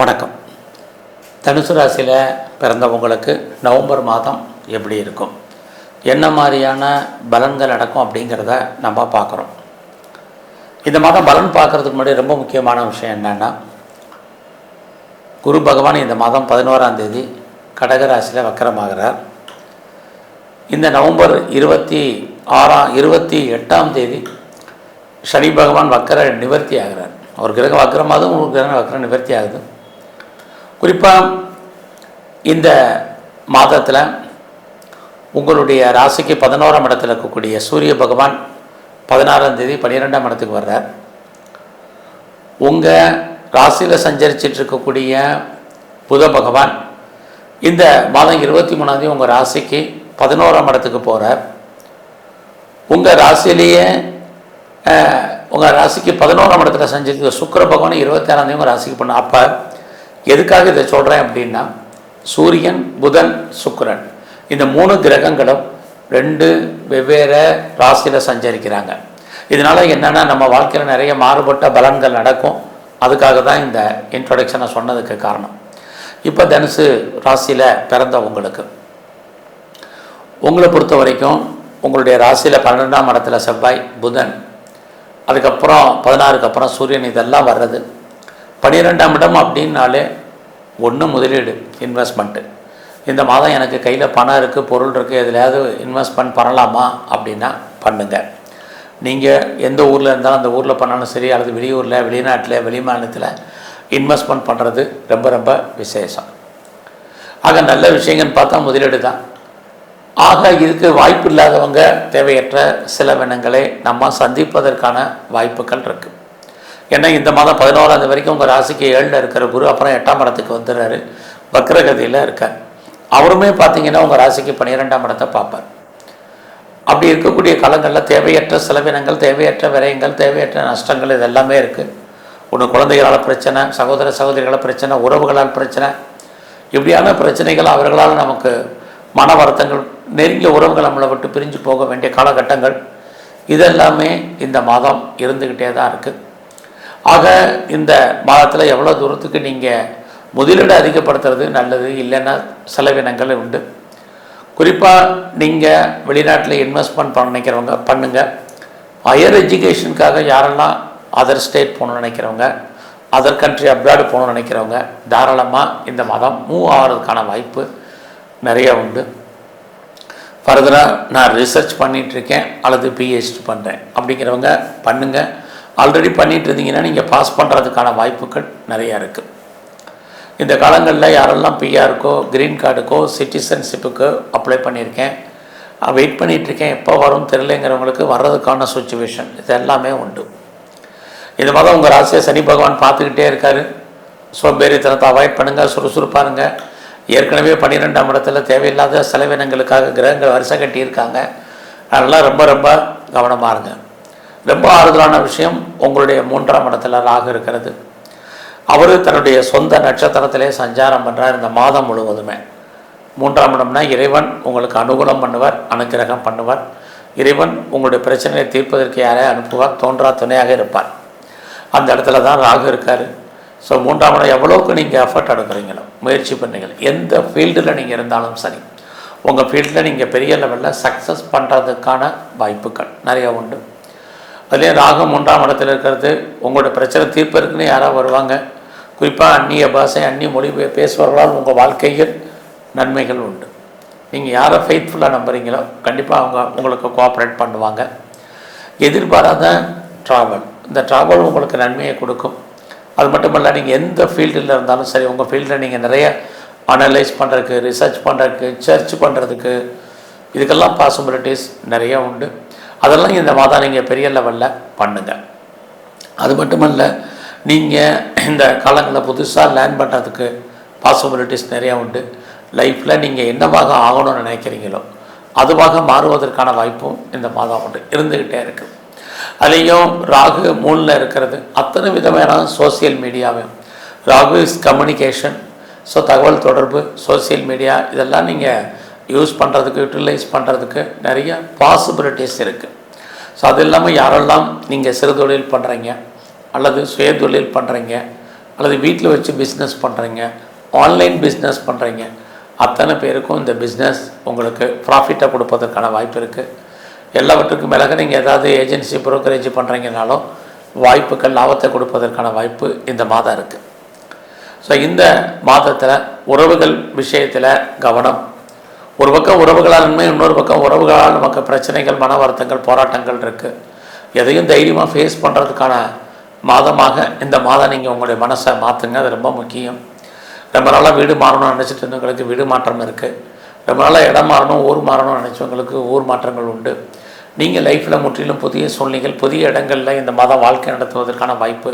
வணக்கம். தனுசு ராசியில் பிறந்தவங்களுக்கு நவம்பர் மாதம் எப்படி இருக்கும்? என்ன மாதிரியான பலன்கள் நடக்கும் அப்படிங்கிறத நம்ம பார்க்குறோம். இந்த மாதம் பலன் பார்க்குறதுக்கு முன்னாடி ரொம்ப முக்கியமான விஷயம் என்னென்னா குரு பகவான் இந்த மாதம் பதினோராம் தேதி கடகராசியில் வக்கரமாகிறார். இந்த நவம்பர் இருபத்தி ஆறாம் இருபத்தி எட்டாம் தேதி சனி பகவான் வக்கர நிவர்த்தி ஆகிறார். ஒரு கிரகம் வக்கரமாகவும் ஒரு கிரகம் வக்கர நிவர்த்தி ஆகுது. குறிப்பாக இந்த மாதத்தில் உங்களுடைய ராசிக்கு பதினோராம் இடத்தில் இருக்கக்கூடிய சூரிய பகவான் பதினாறாம் தேதி பன்னிரெண்டாம் இடத்துக்கு வர்றார். உங்கள் ராசியில் சஞ்சரிச்சிட்டு இருக்கக்கூடிய புத பகவான் இந்த மாதம் இருபத்தி மூணாந்தேதி உங்கள் ராசிக்கு பதினோராம் இடத்துக்கு போகிறார் உங்கள் ராசியிலேயே உங்கள் ராசிக்கு பதினோராம் இடத்துல சஞ்சரிக்க சுக்கிர பகவான் இருபத்தாறாந்தேதி உங்கள் ராசிக்கு பண்ண. அப்போ எதுக்காக இதை சொல்கிறேன் அப்படின்னா சூரியன் புதன் சுக்கரன். இந்த மூணு கிரகங்களும் ரெண்டு வெவ்வேறு ராசியில் சஞ்சரிக்கிறாங்க. இதனால் என்னென்னா நம்ம வாழ்க்கையில் நிறைய மாறுபட்ட பலன்கள் நடக்கும். அதுக்காக தான் இந்த இன்ட்ரொடக்ஷனை சொன்னதுக்கு காரணம். இப்போ தனுசு ராசியில் பிறந்த உங்களுக்கு உங்களை பொறுத்த வரைக்கும் உங்களுடைய ராசியில் பன்னெண்டாம் இடத்துல செவ்வாய் புதன். அதுக்கப்புறம் பதினாறுக்கு அப்புறம் சூரியன் இதெல்லாம் வர்றது. பன்னிரெண்டாம் இடம் அப்படின்னாலே ஒன்று முதலீடு இன்வெஸ்ட்மெண்ட்டு இந்த மாதம் எனக்கு கையில் பணம் இருக்குது பொருள் இருக்குது எதுலையாவது இன்வெஸ்ட்மெண்ட் பண்ணலாமா அப்படின்னா பண்ணுங்கள் நீங்கள் எந்த ஊரில் இருந்தாலும் அந்த ஊரில் பண்ணாலும் சரி அல்லது வெளியூரில் வெளிநாட்டில் வெளி மாநிலத்தில் இன்வெஸ்ட்மெண்ட் பண்ணுறது ரொம்ப ரொம்ப விசேஷம். ஆக நல்ல விஷயங்கள்னு பார்த்தா முதலீடு தான் ஆக இதுக்கு வாய்ப்பு இல்லாதவங்க தேவையற்ற செலவினங்களை நம்ம சந்திப்பதற்கான வாய்ப்புகள் இருக்குது ஏன்னா இந்த மாதம் பதினோராம் தேதி வரைக்கும் உங்கள் ராசிக்கு ஏழில் இருக்கிற குரு அப்புறம் எட்டாம் இடத்துக்கு வந்துடுறாரு. வக்ரகதியில் இருக்கார். அவருமே பார்த்தீங்கன்னா உங்கள் ராசிக்கு பன்னிரெண்டாம் இடத்தை பார்ப்பார். அப்படி இருக்கக்கூடிய காலங்களில் தேவையற்ற செலவினங்கள் தேவையற்ற விரயங்கள் தேவையற்ற நஷ்டங்கள் இது எல்லாமே இருக்குது ஒன்று குழந்தைகளால் பிரச்சனை சகோதர சகோதரிகளால் பிரச்சனை உறவுகளால் பிரச்சனை. இப்படியான பிரச்சனைகள் அவர்களால் நமக்கு மன வருத்தங்கள் நெருங்கிய உறவுகள் நம்மளை விட்டு பிரிஞ்சு போக வேண்டிய காலகட்டங்கள் இதெல்லாமே இந்த மாதம் இருந்துக்கிட்டே தான் இருக்குது ஆக இந்த மாதத்தில் எவ்வளோ தூரத்துக்கு நீங்கள் முதலீடு அதிகப்படுத்துறது நல்லது இல்லைன்னா செலவினங்கள் உண்டு. குறிப்பாக நீங்கள் வெளிநாட்டில் இன்வெஸ்ட்மெண்ட் பண்ண நினைக்கிறவங்க பண்ணுங்கள் ஹையர் எஜுகேஷனுக்காக யாரெல்லாம் அதர் ஸ்டேட் போகணும்னு நினைக்கிறவங்க அதர் கண்ட்ரி அப்ராடு போகணும்னு நினைக்கிறவங்க தாராளமாக இந்த மாதம் மூவ் ஆகிறதுக்கான வாய்ப்பு நிறைய உண்டு. ஃபர்தராக நான் ரிசர்ச் பண்ணிகிட்ருக்கேன் அல்லது பிஹெச்டி பண்ணுறேன் அப்படிங்கிறவங்க பண்ணுங்கள் ஆல்ரெடி பண்ணிகிட்டு இருந்தீங்கன்னா நீங்கள் பாஸ் பண்ணுறதுக்கான வாய்ப்புகள் நிறையா இருக்குது இந்த காலங்களில் யாரெல்லாம் பிஆருக்கோ க்ரீன் கார்டுக்கோ சிட்டிசன்ஷிப்புக்கோ அப்ளை பண்ணியிருக்கேன் வெயிட் பண்ணிகிட்ருக்கேன் எப்போ வரும் தெரிலங்கிறவங்களுக்கு வர்றதுக்கான சுச்சுவேஷன் இது எல்லாமே உண்டு. இது மாதிரி உங்கள் ராசியை சனி பகவான் பார்த்துக்கிட்டே இருக்கார். சோம்பேறித்தனத்தை அவாய்ட் பண்ணுங்கள் சுறுசுறுப்பாருங்க ஏற்கனவே பன்னிரெண்டாம் இடத்துல தேவையில்லாத செலவினங்களுக்காக கிரகங்கள் வரிசை கட்டியிருக்காங்க. அதெல்லாம் ரொம்ப ரொம்ப கவனமாக இருங்க. ரொம்ப ஆறுதலான விஷயம் உங்களுடைய மூன்றாம் இடத்துல ராகு இருக்கிறது. அவர் தன்னுடைய சொந்த நட்சத்திரத்திலே சஞ்சாரம் பண்ணுறார் இந்த மாதம் முழுவதுமே. மூன்றாம் இடம்னா இறைவன் உங்களுக்கு அனுகூலம் பண்ணுவார் அனுக்கிரகம் பண்ணுவார். இறைவன் உங்களுடைய பிரச்சனையை தீர்ப்பதற்கு யாரையும் அனுப்புவார் தோன்றா துணையாக இருப்பார். அந்த இடத்துல தான் ராகு இருக்கார். ஸோ மூன்றாம் இடம் எவ்வளோக்கு நீங்கள் எஃபர்ட் எடுக்கிறீங்களோ முயற்சி பண்ணீங்களோ எந்த ஃபீல்டில் நீங்கள் இருந்தாலும் சரி உங்கள் ஃபீல்டில் நீங்கள் பெரிய லெவலில் சக்ஸஸ் பண்ணுறதுக்கான வாய்ப்புகள் நிறைய உண்டு. அதுலேயே ராகம் மூன்றாம் இடத்துல இருக்கிறது உங்களோட பிரச்சனை தீர்ப்பதற்குன்னு யாராவது வருவாங்க. குறிப்பாக அந்நிய பாஷை அந்நிய மொழி பேசுபவர்களால் உங்கள் வாழ்க்கையில் நன்மைகள் உண்டு. நீங்கள் யாரை ஃபெய்த்ஃபுல்லாக நம்புறீங்களோ கண்டிப்பாக அவங்க உங்களுக்கு கோஆப்ரேட் பண்ணுவாங்க. எதிர்பாராத ட்ராவல் இந்த ட்ராவல் உங்களுக்கு நன்மையை கொடுக்கும். அது மட்டும் இல்லை நீங்கள் எந்த ஃபீல்டில் இருந்தாலும் சரி உங்கள் ஃபீல்டில் நீங்கள் நிறைய அனலைஸ் பண்ணுறதுக்கு ரிசர்ச் பண்ணுறதுக்கு சர்ச் பண்ணுறதுக்கு இதுக்கெல்லாம் பாசிபிலிட்டிஸ் நிறைய உண்டு. அதெல்லாம் இந்த மாதம் நீங்கள் பெரிய லெவலில் பண்ணுங்கள் அது மட்டுமல்ல நீங்கள் இந்த காலங்களில் புதுசாக லேர்ன் பண்ணுறதுக்கு பாசிபிலிட்டிஸ் நிறையா உண்டு. லைஃப்பில் நீங்கள் என்னவாக ஆகணும்னு நினைக்கிறீங்களோ அதுவாக மாறுவதற்கான வாய்ப்பும் இந்த மாதம் உண்டு. இருந்துக்கிட்டே இருக்குது அதுலேயும் ராகு மூணில் இருக்கிறது. அத்தனை விதமான சோசியல் மீடியாவையும் ராகு இஸ் கம்யூனிகேஷன் ஸோ தகவல் தொடர்பு சோசியல் மீடியா இதெல்லாம் நீங்கள் யூஸ் பண்ணுறதுக்கு யூட்டிலைஸ் பண்ணுறதுக்கு நிறைய பாசிபிலிட்டிஸ் இருக்குது ஸோ அது இல்லாமல் யாரெல்லாம் நீங்கள் சிறு தொழில் பண்ணுறீங்க அல்லது சுய தொழில் பண்ணுறீங்க அல்லது வீட்டில் வச்சு பிஸ்னஸ் பண்ணுறீங்க ஆன்லைன் பிஸ்னஸ் பண்ணுறீங்க அத்தனை பேருக்கும் இந்த பிஸ்னஸ் உங்களுக்கு ப்ராஃபிட்டை கொடுப்பதற்கான வாய்ப்பு இருக்குது எல்லாவற்றுக்கும் மேலாக நீங்கள் ஏதாவது ஏஜென்சி புரோக்கரேஜ் பண்ணுறீங்கனாலும் வாய்ப்புகள் லாபத்தை கொடுப்பதற்கான வாய்ப்பு இந்த மாதம் இருக்குது ஸோ இந்த மாதத்தில் உறவுகள் விஷயத்தில் கவனம். ஒரு பக்கம் உறவுகளால் நன்மை இன்னொரு பக்கம் உறவுகளால் நமக்கு பிரச்சனைகள் மன வருத்தங்கள் போராட்டங்கள் இருக்குது எதையும் தைரியமாக ஃபேஸ் பண்ணுறதுக்கான மாதமாக இந்த மாதம் நீங்கள் உங்களுடைய மனசை மாற்றுங்க அது ரொம்ப முக்கியம். ரொம்ப நாளாக வீடு மாறணும்னு நினச்சிட்டு இருந்தவங்களுக்கு வீடு மாற்றம் இருக்குது ரொம்ப நாளாக இடம் மாறணும் ஊர் மாறணும்னு நினச்சவங்களுக்கு ஊர் மாற்றங்கள் உண்டு. நீங்கள் லைஃப்பில் முற்றிலும் புதிய சூழ்நிலைகள் புதிய இடங்களில் இந்த மாதம் வாழ்க்கை நடத்துவதற்கான வாய்ப்பு.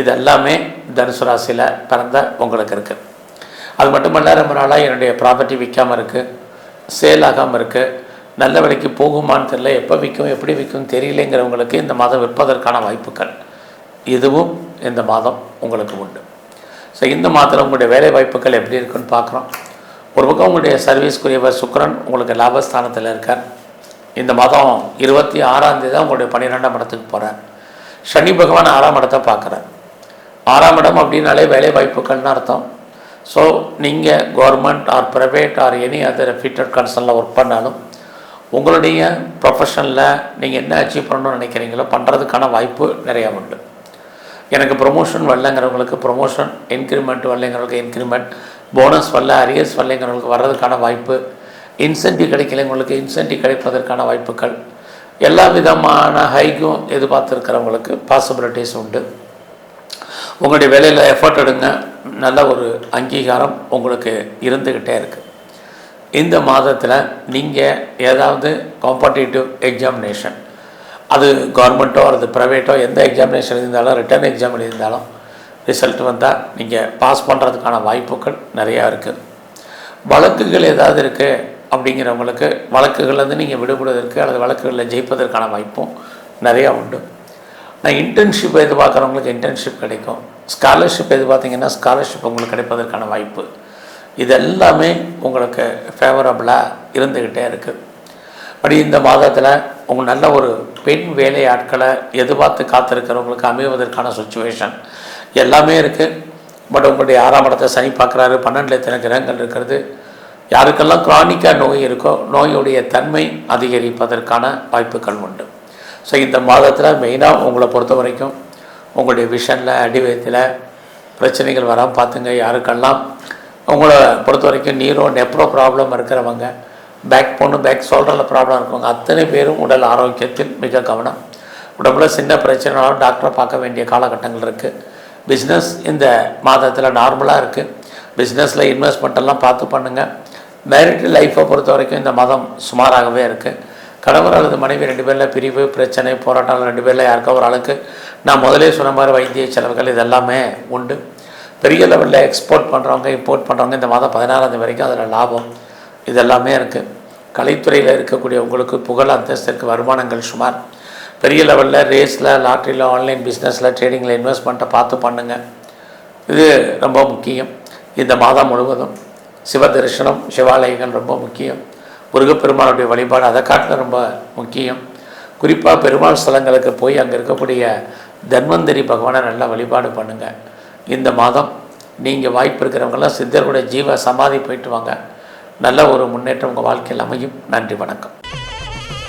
இது எல்லாமே தனுசு ராசியில் பிறந்த உங்களுக்கு இருக்குது அது மட்டுமல்ல ரொம்ப நாளாக என்னுடைய ப்ராப்பர்ட்டி விற்காமல் இருக்குது சேல் ஆகாமல் இருக்குது நல்ல விலைக்கு போகுமான்னு தெரியல. எப்போ விற்கும் எப்படி விற்கும் தெரியலேங்கிறவங்களுக்கு இந்த மாதம் விற்பதற்கான வாய்ப்புகள். இதுவும் இந்த மாதம் உங்களுக்கு உண்டு. ஸோ இந்த மாதத்தில் உங்களுடைய வேலை வாய்ப்புகள் எப்படி இருக்குன்னு பார்க்குறோம். ஒரு பக்கம் உங்களுடைய சர்வீஸ்க்குரியவர் சுக்கரன் உங்களுக்கு லாபஸ்தானத்தில் இருக்கார். இந்த மாதம் இருபத்தி ஆறாம் தேதி தான் உங்களுடைய பன்னிரெண்டாம் இடத்துக்கு போகிறார் சனி பகவான் ஆறாம் இடத்தை பார்க்குறார். ஆறாம் இடம் அப்படின்னாலே வேலை வாய்ப்புகள்னு அர்த்தம் ஸோ நீங்கள் government or private or any other fitted கன்சர்னில் work பண்ணாலும் உங்களுடைய ப்ரொஃபஷனில் நீங்கள் என்ன அச்சீவ் பண்ணணும்னு நினைக்கிறீங்களோ பண்ணுறதுக்கான வாய்ப்பு நிறையா உண்டு. எனக்கு ப்ரொமோஷன் வரலங்கிறவங்களுக்கு ப்ரொமோஷன் இன்க்ரிமெண்ட் வரலங்கிறவங்களுக்கு இன்க்ரிமெண்ட் போனஸ் வரல அரியர்ஸ் வரலைங்கிறவங்களுக்கு வர்றதுக்கான வாய்ப்பு இன்சென்டிவ் கிடைக்கலைங்களுக்கு இன்சென்டிவ் கிடைப்பதற்கான வாய்ப்புகள். எல்லா விதமான ஹைக்கும் எதிர்பார்த்துருக்கிறவங்களுக்கு பாசிபிலிட்டிஸ் உண்டு. உங்களுடைய வேலையில் எஃபர்ட் எடுங்க. நல்ல ஒரு அங்கீகாரம் உங்களுக்கு இருந்துக்கிட்டே இருக்குது இந்த மாதத்தில் நீங்கள் ஏதாவது காம்படிட்டிவ் எக்ஸாமினேஷன் அது கவர்மெண்ட்டோ அல்லது ப்ரைவேட்டோ எந்த எக்ஸாமினேஷன் இருந்தாலும் ரிட்டர்ன் எக்ஸாம் இருந்தாலும் ரிசல்ட் வந்தால் நீங்கள் பாஸ் பண்ணுறதுக்கான வாய்ப்புகள் நிறையா இருக்குது வழக்குகள் ஏதாவது இருக்குது அப்படிங்கிறவங்களுக்கு வழக்குகள்லேருந்து நீங்கள் விடுபடுவதற்கு அல்லது வழக்குகளில் ஜெயிப்பதற்கான வாய்ப்பும் நிறையா உண்டு. நான் இன்டர்ன்ஷிப் எதிர்பார்க்குறவங்களுக்கு இன்டர்ன்ஷிப் கிடைக்கும். ஸ்காலர்ஷிப் எதிர்பார்த்திங்கன்னா ஸ்காலர்ஷிப் உங்களுக்கு கிடைப்பதற்கான வாய்ப்பு. இது எல்லாமே உங்களுக்கு ஃபேவரபுளாக இருந்துக்கிட்டே இருக்குது படி இந்த மாதத்தில் உங்கள் நல்ல ஒரு பெண் வேலை ஆட்களை எதிர்பார்த்து காத்திருக்கிறவங்களுக்கு அமைவதற்கான சுச்சுவேஷன் எல்லாமே இருக்குது பட் உங்களுடைய ஆறாம் இடத்தை சனி பார்க்குறாரு. பன்னெண்டில் எத்தனை கிரகங்கள் இருக்கிறது? யாருக்கெல்லாம் க்ரானிக்காக நோய் இருக்கோ நோயுடைய தன்மை அதிகரிப்பதற்கான வாய்ப்புகள் உண்டு. ஸோ இந்த மாதத்தில் மெயினாக உங்களை பொறுத்த வரைக்கும் உங்களுடைய விஷனில் அடிவயத்தில் பிரச்சனைகள் வராமல் பார்த்துங்க. யாருக்கெல்லாம் உங்களை பொறுத்த வரைக்கும் நீரோ நெப்ரோ ப்ராப்ளம் இருக்கிறவங்க பேக் போன்னு பேக் சோல்டரில் ப்ராப்ளம் இருக்கவங்க அத்தனை பேரும் உடல் ஆரோக்கியத்தில் மிக கவனம். உடம்புல சின்ன பிரச்சனைனாலும் டாக்டரை பார்க்க வேண்டிய காலகட்டங்கள் இருக்குது பிஸ்னஸ் இந்த மாதத்தில் நார்மலாக இருக்குது பிஸ்னஸில் இன்வெஸ்ட்மெண்ட்டெல்லாம் பார்த்து பண்ணுங்கள் மேரிட் லைஃப்பை பொறுத்த வரைக்கும் இந்த மாதம் சுமாராகவே இருக்குது கணவர் அல்லது மனைவி ரெண்டு பேரில் பிரிவு பிரச்சனை போராட்டம் ரெண்டு பேரில் யாருக்கோ ஒரு ஆளுக்கு நான் முதலே சொன்ன மாதிரி வைத்திய செலவுகள் இதெல்லாமே உண்டு. பெரிய லெவலில் எக்ஸ்போர்ட் பண்ணுறவங்க இம்போர்ட் பண்ணுறவங்க இந்த மாதம் பதினாறாம் வரைக்கும் அதில் லாபம் இதெல்லாமே இருக்குது கலைத்துறையில் இருக்கக்கூடிய உங்களுக்கு புகழ் அந்தஸ்திற்கு வருமானங்கள் சுமார் பெரிய லெவலில் ரேஸில் லாட்ரியில் ஆன்லைன் பிஸ்னஸில் ட்ரேடிங்கில் இன்வெஸ்ட்மெண்ட்டை பார்த்து பண்ணுங்கள் இது ரொம்ப முக்கியம். இந்த மாதம் முழுவதும் சிவ தரிசனம் சிவாலயங்கள் ரொம்ப முக்கியம். முருகப்பெருமானுடைய வழிபாடு அதை காட்டில் ரொம்ப முக்கியம். குறிப்பாக பெருமாள் ஸ்தலங்களுக்கு போய் அங்கே இருக்கக்கூடிய தன்வந்தரி பகவானை நல்லா வழிபாடு பண்ணுங்கள் இந்த மாதம் நீங்கள் வாய்ப்பு இருக்கிறவங்கெல்லாம் சித்தர்களுடைய ஜீவ சமாதி போயிட்டு வாங்க. நல்ல ஒரு முன்னேற்றம் உங்கள் வாழ்க்கையில் அமையும். நன்றி வணக்கம்.